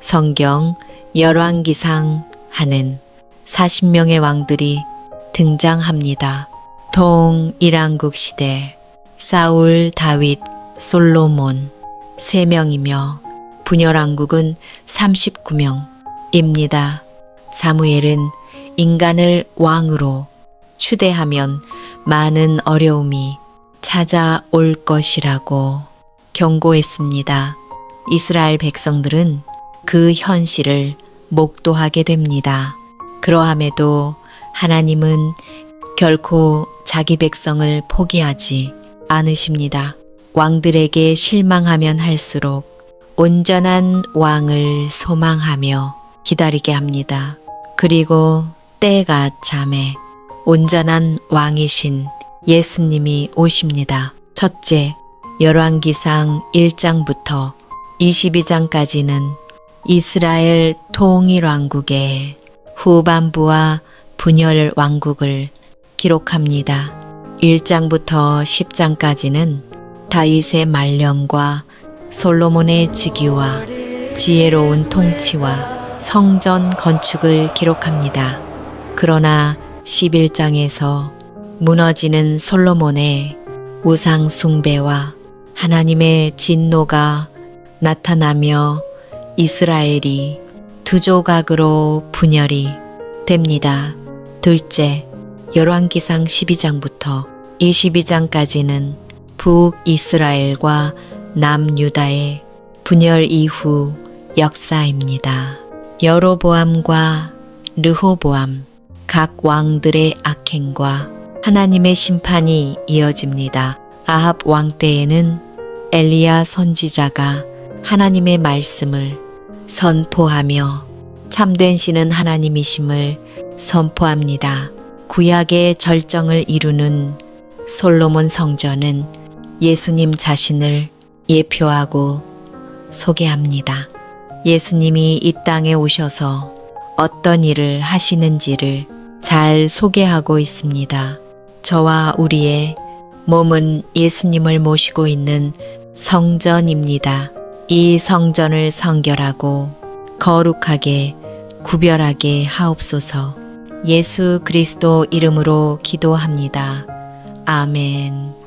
성경 열왕기상 하는 40명의 왕들이 등장합니다. 동일왕국 시대 사울, 다윗, 솔로몬 3명이며 분열왕국은 39명입니다. 사무엘은 인간을 왕으로 추대하면 많은 어려움이 찾아올 것이라고 경고했습니다. 이스라엘 백성들은 그 현실을 목도하게 됩니다. 그러함에도 하나님은 결코 자기 백성을 포기하지 않으십니다. 왕들에게 실망하면 할수록 온전한 왕을 소망하며 기다리게 합니다. 그리고 때가 참에 온전한 왕이신 예수님이 오십니다. 첫째, 열왕기상 1장부터 22장까지는 이스라엘 통일왕국의 후반부와 분열 왕국을 기록합니다. 1장부터 10장까지는 다윗의 말년과 솔로몬의 즉위와 지혜로운 통치와 성전 건축을 기록합니다. 그러나 11장에서 무너지는 솔로몬의 우상 숭배와 하나님의 진노가 나타나며 이스라엘이 두 조각으로 분열이 됩니다. 둘째, 열왕기상 12장부터 22장까지는 북이스라엘과 남유다의 분열 이후 역사입니다. 여로보암과 르호보암 각 왕들의 악행과 하나님의 심판이 이어집니다. 아합 왕 때에는 엘리야 선지자가 하나님의 말씀을 선포하며 참된 신은 하나님이심을 선포합니다. 구약의 절정을 이루는 솔로몬 성전은 예수님 자신을 예표하고 소개합니다. 예수님이 이 땅에 오셔서 어떤 일을 하시는지를 잘 소개하고 있습니다. 저와 우리의 몸은 예수님을 모시고 있는 성전입니다. 이 성전을 성결하고 거룩하게 구별하게 하옵소서 예수 그리스도 이름으로 기도합니다. 아멘.